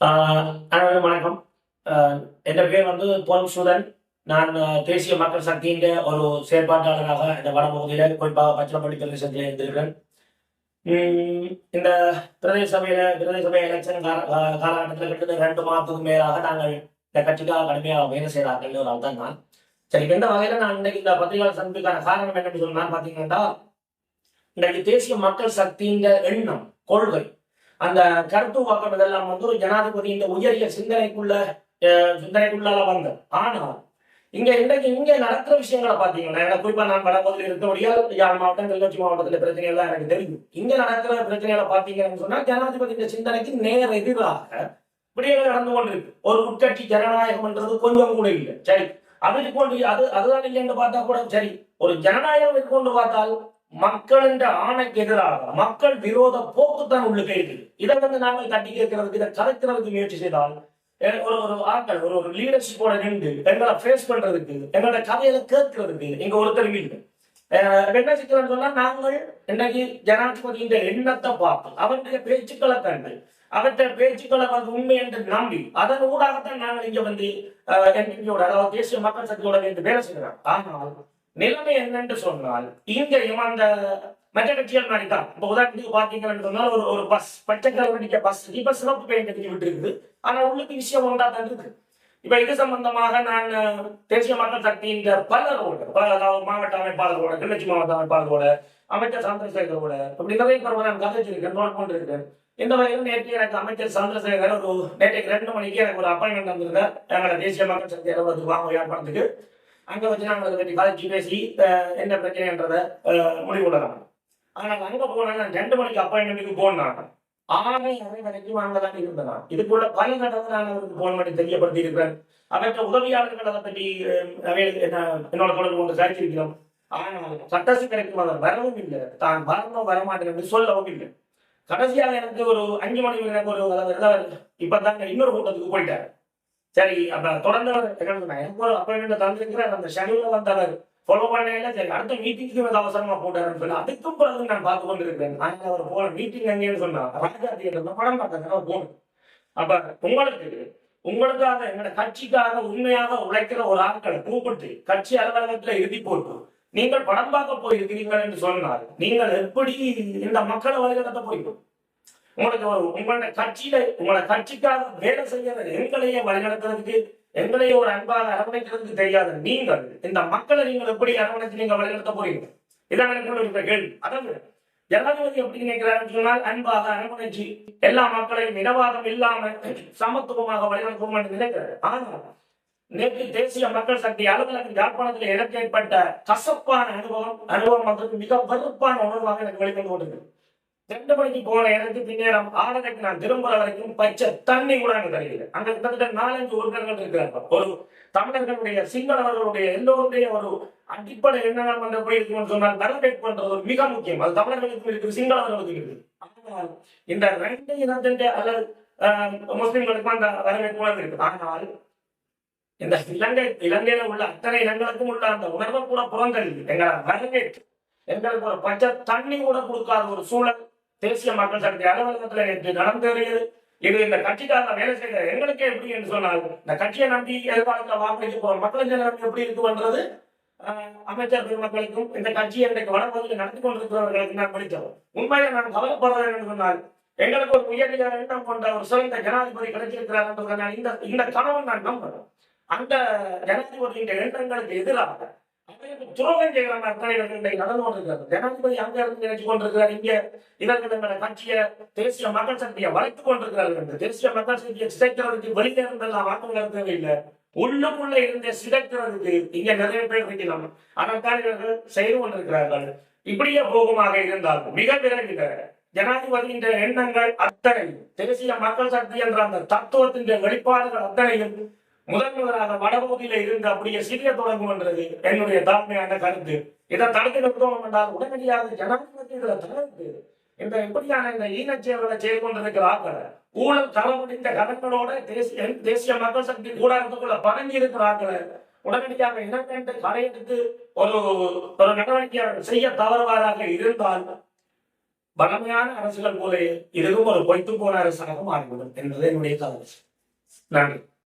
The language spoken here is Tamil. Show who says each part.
Speaker 1: அனைவருக்கும் வணக்கம். என் பேர் வந்து பொன் சுதன். நான் தேசிய மக்கள் சக்தியின் ஒரு செயற்பாட்டாளராக இந்த வடபகுதியில் குறிப்பாக பச்சளப்பள்ளி பிரதேசத்தில் இருந்திருக்கிறேன். இந்த பிரதேச சபையில பிரதேச சபை எலெக்ஷன் கால காலகட்டத்தில் கிட்டத்தட்ட ரெண்டு மாதத்துக்கு மேலாக நாங்கள் இந்த கட்சிக்காக கடுமையாக வேலை செய்கிறார்கள் ஒரு அர்த்தம் தான். சரி எந்த வகையில நான் இன்னைக்கு இந்த பத்திரிகையாளர் சந்திப்புக்கான காரணம் என்னன்னு சொன்னா பாத்தீங்கன்னா இன்றைக்கு தேசிய மக்கள் சக்தியின் எண்ணம் கொள்கை அந்த கருத்து வாக்கம் இதெல்லாம் வந்து ஒரு ஜனாதிபதியின் உயரிய சிந்தனைக்குள்ள அஹ், சிந்தனைக்குள்ளால வந்தது. ஆனால் இங்க இன்றைக்கு இங்க நடக்கிற விஷயங்களை பாத்தீங்கன்னா எனக்கு குறிப்பா நான் வடபகுதியில் இருக்கக்கூடிய யாழ் மாவட்டம் கிளிநொச்சி மாவட்டத்துல பிரச்சனை எல்லாம் எனக்கு தெரியும். இங்க நடக்கிற பிரச்சனைகளை பாத்தீங்கன்னு சொன்னா ஜனாதிபதியின் சிந்தனைக்கு நேர் எதிராக விடயங்கள் நடந்து கொண்டிருக்கு. ஒரு உட்கட்சி ஜனநாயகம்ன்றது கொஞ்சம் கூட இல்லை. சரி. அப்படி கொண்டு அது அதுதான் இல்லைன்னு பார்த்தா கூட சரி. ஒரு ஜனநாயகம் கொண்டு பார்த்தால் மக்கள் என்ற ஆணைக்கு எதிராக மக்கள் விரோத போக்குத்தான் உள்ளுக்கு இருக்குது. இதை வந்து நாங்கள் தட்டி கேட்கிறதுக்கு இதை கலைக்கிறதுக்கு முயற்சி செய்தால் ஒரு ஒரு ஆட்கள் ஒரு ஒரு லீடர்ஷிப்போட நின்று எங்களை ஃபேஸ் பண்றதுக்கு எங்களோட கதையில கேட்கறதுக்கு இங்க ஒருத்தர் இல்லை அஹ் என்ன சிக்கலன்னு சொன்னா நாங்கள் இன்னைக்கு ஜனாதிபதியின் எண்ணத்தை பார்த்து அவருடைய பேச்சுக்களை கண்டு அவற்றை பேச்சுக்களை வந்து உண்மை என்று நம்பி அதன் ஊடாகத்தான் நாங்கள் இங்க வந்து என்பியோட அதாவது தேசிய மக்கள் சக்தியோட வந்து வேலை செய்கிறோம். ஆனால் நிலைமை என்னன்னு சொன்னால் இங்கேயும் அந்த மற்ற கட்சிகள் மாதிரி தான் இப்போ உதாரணத்துக்கு பார்த்தீங்கன்னு சொன்னால் ஒரு ஒரு பஸ் பச்சை கலர் அடிக்க பஸ் இப்ப சிவப்பு பெயிண்ட் கட்டி விட்டு இருக்குது ஆனா உள்ளுக்கு விஷயம் ஒன்றா தான் இருக்கு இப்ப இது சம்பந்தமாக நான் தேசிய மக்கள் சக்தியின் பலரோட பல அதாவது மாவட்ட அமைப்பாளரோட கிளர்ச்சி மாவட்ட அமைப்பாளரோட அமைச்சர் சந்திரசேகரோட இப்படி நிறைய பேர் நான் கதைச்சிருக்கேன் நோட் பண்ணிருக்கேன். இந்த வகையில் நேற்று எனக்கு அமைச்சர் சந்திரசேகர் ஒரு நேற்றைக்கு ரெண்டு மணிக்கு எனக்கு ஒரு அப்பாயின்மெண்ட் வந்திருந்தேன் எங்களோட தேசிய மக்கள் சக்தி அலுவலகத்துக்கு வாங்க வியாபாரத்துக்கு அங்க வச்சு நாங்கள் அதை பற்றி கலைச்சு பேசி என்ன பிரச்சனைன்றதை அஹ், முடிவுடலாம் ஆனால் அங்க போனாங்க ரெண்டு மணிக்கு அப்பாயின்மெண்ட்டுக்கு போனாங்க ஆறு அரை வரைக்கும் அங்கதான் இருந்தேன் இதுக்குள்ள பல கட்டத்தை நான் அவருக்கு போன் பண்ணி தெரியப்படுத்தி இருக்கிறேன் அவற்ற உதவியாளர்கள் அதை பற்றி என்ன- என்னோட தொடர்பு கொண்டு சாய்ச்சிருக்கிறோம் ஆனால் சட்டசிக்கரைக்கும் அவர் வரவும் இல்லை. தான் வரணும் வரமாட்டேன் என்று சொல்லவும் இல்லை. கடைசியாக எனக்கு ஒரு அஞ்சு மணி எனக்கு ஒரு அதாவது அதாவது இப்பதான் இன்னொரு கூட்டத்துக்கு போயிட்டார். சரி அப்ப தொடர்ந்து அவர் அப்பாயின்மெண்ட் தந்திருக்கிறார் அந்த ஷெடியூல வந்தாரு. ஃபாலோ பண்ணல சரி அடுத்த மீட்டிங்க்கு வந்து அவசரமா போட்டாருன்னு சொல்லி அதுக்கும் பிறகு நான் பார்த்து கொண்டு நான் அவர் போன மீட்டிங் எங்கேன்னு சொன்னா ராஜா தியேட்டர்ல படம் பார்த்தாங்க போகணும் அப்ப உங்களுக்கு உங்களுக்காக எங்களோட கட்சிக்காக உண்மையாக உழைக்கிற ஒரு ஆட்களை கூப்பிட்டு கட்சி அலுவலகத்துல எழுதி போட்டு நீங்கள் படம் பார்க்க போயிருக்கிறீர்கள் என்று சொன்னால் நீங்கள் எப்படி இந்த மக்களை வழிநடத்த போயிடும் உங்களுக்கு ஒரு உங்களோட கட்சியில உங்களோட கட்சிக்காக வேலை செய்யற எங்களையே வழிநடத்துறதுக்கு எங்களையே ஒரு அன்பாக அரவணைக்கிறதுக்கு தெரியாது நீங்கள் இந்த மக்களை நீங்கள் எப்படி அரவணைச்சு நீங்க வழிநடத்த போறீங்க? இதான் எனக்கு கேள்வி. அதாவது ஜனாதிபதி எப்படி நினைக்கிறாருன்னு சொன்னால் அன்பாக அரவணைச்சு எல்லா மக்களையும் இனவாதம் இல்லாம சமத்துவமாக வழிநடத்துவோம் என்று நினைக்கிறார். ஆனால் நேற்று தேசிய மக்கள் சக்தி அலுவலகம் யாழ்ப்பாணத்தில் எனக்கு ஏற்பட்ட கசப்பான அனுபவம் அனுபவம் வந்து மிக வெறுப்பான உணர்வாக எனக்கு வெளிக்கொண்டு கொண்டிருக்கு ரெண்டு மணிக்கு போன எனக்கு பின்னேரம் ஆறரைக்கு நான் திரும்புற வரைக்கும் பச்சை தண்ணி கூட அங்க தெரியல. அங்க கிட்டத்தட்ட நாலஞ்சு உறுப்பினர்கள் இருக்கிறாங்க. ஒரு தமிழர்களுடைய சிங்களவர்களுடைய எல்லோருடைய ஒரு அடிப்படை என்ன வந்து எப்படி இருக்குன்னு சொன்னால் வரவேற்பு பண்றது ஒரு மிக முக்கியம். அது தமிழர்களுக்கும் இருக்கு சிங்களவர்களுக்கும் இருக்கு ஆனால் இந்த ரெண்டு இனத்தின் அல்லது ஆஹ், முஸ்லிம்களுக்கும் அந்த வரவேற்பு உணர்வு இருக்கு ஆனால் இந்த இலங்கை இலங்கையில உள்ள அத்தனை இனங்களுக்கும் உள்ள அந்த உணர்வை கூட புறந்தள்ளி எங்களை வரவேற்று எங்களுக்கு ஒரு பச்சை தண்ணி கூட கொடுக்காத ஒரு சூழல் தேசிய மக்கள் சக்தி அலுவலகத்துல நேற்று நடந்தது. இது இந்த கட்சிக்காரங்க வேலை செய்த எங்களுக்கே எப்படி என்று சொன்னால் இந்த கட்சியை நம்பி எதிர்காலத்துல வாக்களித்து போற மக்கள் நிலைமை எப்படி இருக்குன்றது ஆஹ், அமைச்சர் பெருமக்களுக்கும் இந்த கட்சியை இன்றைக்கு வடபகுதியில் நடத்தி கொண்டிருக்கிறவர்களுக்கு நான் படித்தோம் உண்மையில நான் கவலைப்படுறேன் என்று சொன்னால் எங்களுக்கு ஒரு உயர்நிலை எண்ணம் கொண்ட ஒரு சிறந்த ஜனாதிபதி கிடைச்சிருக்கிறார் என்பதை நான் இந்த இந்த கனவை நான் நம்புறேன் அந்த ஜனாதிபதியின் எண்ணங்களுக்கு எதிராக துரோகம் செய்கிற அத்தனை நடந்து கொண்டிருக்கிறது. ஜனாதிபதி அங்க இருந்து நினைச்சு கொண்டிருக்கிறார்? இங்க. இவர்கள் கட்சியை தேசிய மக்கள் சக்தியை வளைத்துக் கொண்டிருக்கிறார்கள் என்று. தேசிய மக்கள் சக்தியை சிதைக்கிறதுக்கு வெளியில இருந்தெல்லாம் இருக்கவே இல்லை உள்ளுக்குள்ள இருந்த சிதைக்கிறதுக்கு இங்க நிறைய பேர் இருக்கலாம். அதற்காக இவர்கள் செய்து கொண்டிருக்கிறார்கள். இப்படியே போகுமாக இருந்தால் மிக விரைவில் ஜனாதிபதியின் எண்ணங்கள் அத்தனை தேசிய மக்கள் சக்தி என்ற அந்த தத்துவத்தின் வெளிப்பாடுகள் அத்தனையும் முதன் முதலாக வடபகுதியில இருந்து அப்படியே சிறிய தொடங்கும் என்றது என்னுடைய தாழ்மையான கருத்து. இதை தடுத்து நிறுத்தணும் என்றால் உடனடியாக ஜனாதிபதி இதை தளர்ந்து இந்த எப்படியான இந்த ஈனச்செயல்களை செய்து கொண்டிருக்கிற ஆட்கள் ஊழல் தரமுடிந்த கரங்களோட தேசிய தேசிய மக்கள் சக்தி கூடாரத்துக்குள்ள பணங்கி இருக்கிற உடனடியாக உடனடியாக இனக்கண்டு கடையெடுத்து ஒரு ஒரு நடவடிக்கை செய்ய தவறுவாராக இருந்தால் பலமையான அரசுகள் போல இதுவும் ஒரு பொய்த்து போன அரசாக மாறிவிடும் என்பது என்னுடைய கருத்து. நன்றி.